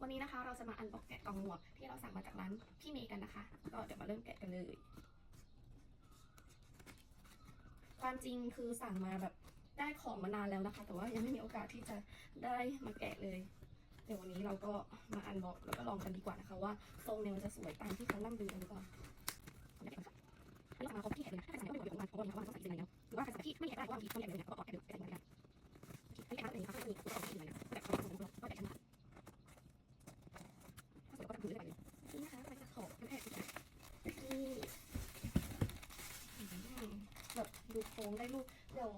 วันนี้นะคะเราจะมาอันบ็อกแกะกล่องหมวกที่เราสั่งมาจากร้านพี่เมย์กันนะคะ ก็เดี๋ยวมาเริ่มแกะกันเลย ความจริงคือสั่งมาแบบได้ของมานานแล้วนะคะ แต่ว่ายังไม่มีโอกาสที่จะได้มาแกะเลย เดี๋ยววันนี้เราก็มาอันบ็อกแล้วก็ลองกันดีกว่านะคะ ว่าทรงเนี่ยมันจะสวยตามที่เขาล่ำลือกันหรือเปล่าขออนุญาตแกะนะคะอันนี้สั่งมาครบที่แกเลยถ้าจะสั่งไม่ต้องเดี๋ยวของมันเพราะว่ามันต้องใส่สีอะไรแล้วหรือว่าใครสั่งที่ไม่แกได้เพราะว่าบางทีเขาแกเลยเนี่ยก็ออกแกะเลยแกะเหมือนกันอันนี้แกะอะไรนะคะไม่มีตัวออกสีอะไรนะแต่เขาลองดูก็แกะกันนะคะถ้าสวยก็ทำมือได้ไปเลยนี่นะคะก็ไปจัดของกันแอบอีกนะนี่แบบดูโค้ งได้ลูกเดี๋ยว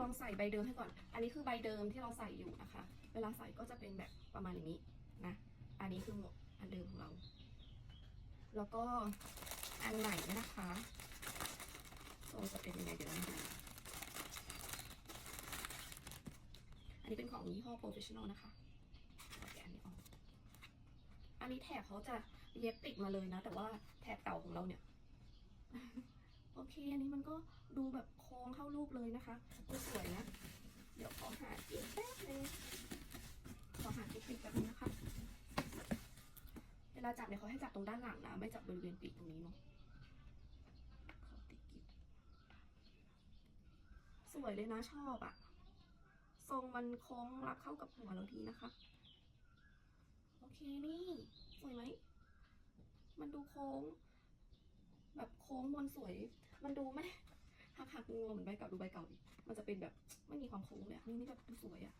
ลองใส่ใบเดิมให้ก่อน อันนี้คือใบเดิมที่เราใส่อยู่นะคะ เวลาใส่ก็จะเป็นแบบประมาณอย่างนี้นะ อันนี้คือหมวกอันเดิมของเรา แล้วก็อันใหม่เนี่ยนะคะทรงจะเป็นยังไงเดี๋ยวเรามาดูอันนี้เป็นของยี่ห้อ professional นะคะเอาแกะอันนี้ออก อันนี้แถบเขาจะเย็บติดมาเลยนะ แต่ว่าแถบเก่าของเราเนี่ย เคอันนี้มันก็ดูแบบโค้งเข้ารูปเลยนะคะสวยนะ เดี๋ยวขอหาอีกแป๊บนึงขอหาเทคนิคแบบนึงนะคะ เวลาจับเนี่ยเขาให้จับตรงด้านหลังนะ ไม่จับบริเวณปีกตรงนี้เนาะขอติดกิ๊บสวยเลยนะชอบอะทรงมันโค้งรับเข้ากับหัวเราดีนะคะ โอเคนี่สวยไหม มันดูโค้ง แบบโค้งมนสวย มันดูไม่หักหักงงเหมือนใบเก่าดูใบเก่าอีก มันจะเป็นแบบไม่มีความโค้งเลยอะนี่นี่แบบดูสวยอะ